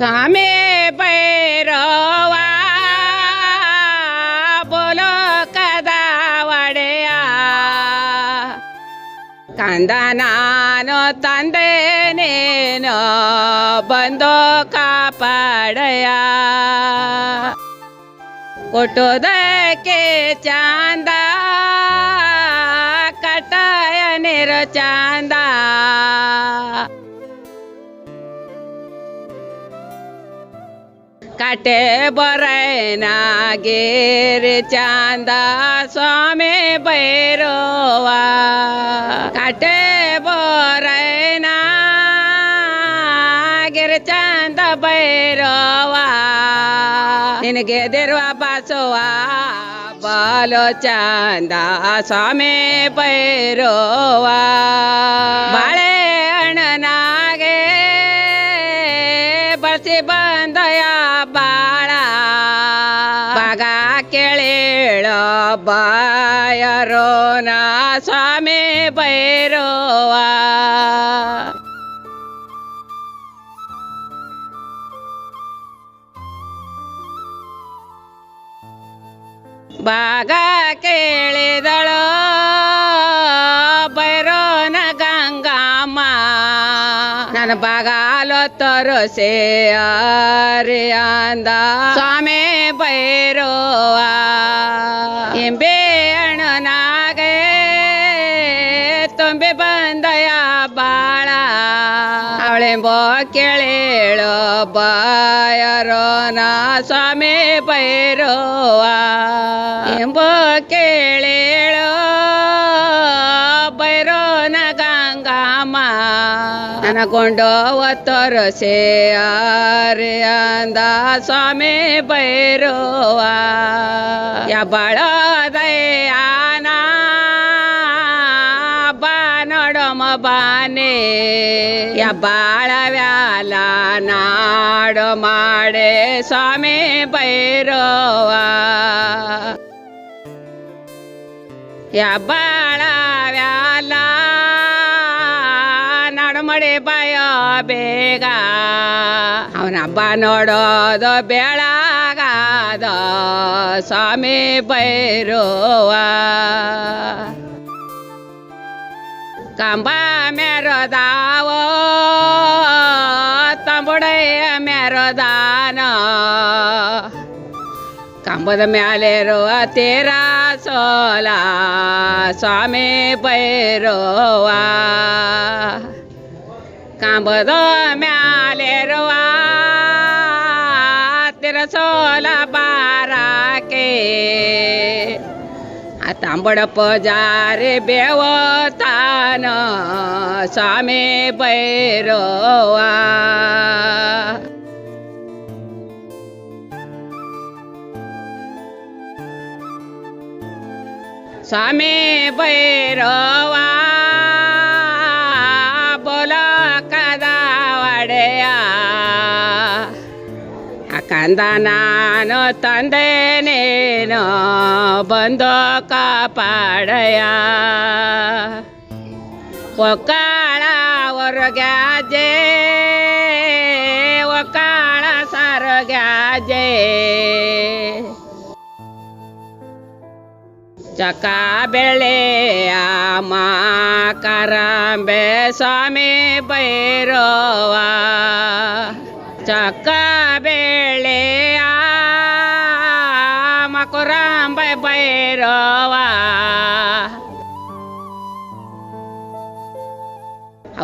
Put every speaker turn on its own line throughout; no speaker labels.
स्वामी कंदनानो तंदे no बंदो का पड़या। कोटो के चांदा कटाया निर चाँद। काटे बरैना गेर चांदा स्वामी भैरवा काटे बरैना गिर चांद भैरवा इनके देरवा बासवा बालो चांदा स्वामी भैरवा ಬಸಿ ಬಂದಯ ಬಾಳ. ಬಗ ಕೇಳೇಳೋ ಬಾಯರೋ ನಾ ಸ್ವಾಮಿ ಬೈರೋವ. ಬಾಗ ಕೇಳಿದಳು ಬಾಗಾಲೋ ತರೋಸೆ ಅಂದ ಸ್ವಾಮಿ ಭೈರವ ಎಂಬೆ ಅಣ್ಣನಾಗೆ ತುಂಬಿ ಬಂದಯ ಬಾಳ ಅವಳೆಂಬೋ ಕೇಳೇಳೋ ಬಾಯರೋ ನಾ ಸ್ವಾಮಿ ಭೈರವ ಎಂಬೋ ಕೇಳೇಳೋ ನನಗೊಂಡು ಒತ್ತರಸೆ ಆರೆ ಅಂದ ಸ್ವಾಮಿ ಬೈರುವ ಯಬಳ ದಯಾನ ಬಾ ನೋಡಮ ಬಾನೆ. ಯಬ್ಬಾಳ ವ್ಯಾಲ ನಾಡು ಮಾಡೆ ಸ್ವಾಮಿ ಭೈರವ. ಯಬ್ಬಾಳ ವ್ಯಾಲ ನಡುಮಡಿ ಬಾಯೋ ಬೇಗ. ಅವನ ಹಬ್ಬ ನೋಡೋದು ಬೇಳಗಾದ ಸ್ವಾಮಿ ಬೈರುವ. ಕಂಬ ಮೆರದಾವೋ ತಂಬುಡೆಯ ಮೆರದಾನ. ಕಂಬದ ಮ್ಯಾಲಿರುವ ತೀರ ಸೋಲ ಸ್ವಾಮಿ ಭೈರವ ಕಂಬದ ತಿರ ತಿರಸೋಲ ಬಾರಾಕೆ. ಆ ತಾಂಬಡ ಬೇವ ಬೇವತಾನ ಸ್ವಾಮಿ ಭೈರವ ಸ್ವಾಮಿ ಭೈರವ ಕಂದ ನಾನು ತಂದೆ ನೀನು ಬಂದು ಕಾಪಾಡಯ ಒಕ್ಕಾಳ ಹೊರಗ್ಯಾಜೆ ಒಕ್ಕಾಳ ಸರಗ್ಯಾಜೆ ಚಕ ಬೆಳೆಯ ಕರಂಬೆ ಸ್ವಾಮಿ ಭೈರವ ಚಕ್ಕ राम भैरवा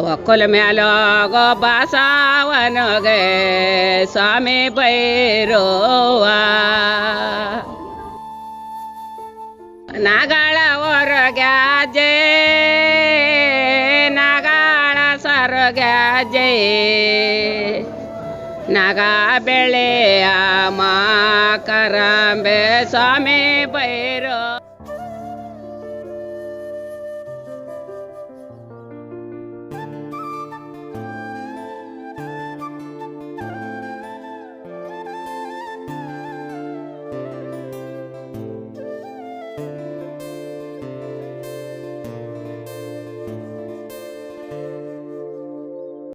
वक्कल म्यालो गो बासावन गे स्वामी भैरवा नागाळावर घ्या जे नागाळा सार घ्या जे ನಾಗ ಬೆಳೆಯ ಮಾ ಕರಂಬೆ ಸ್ವಾಮಿ ಭೈ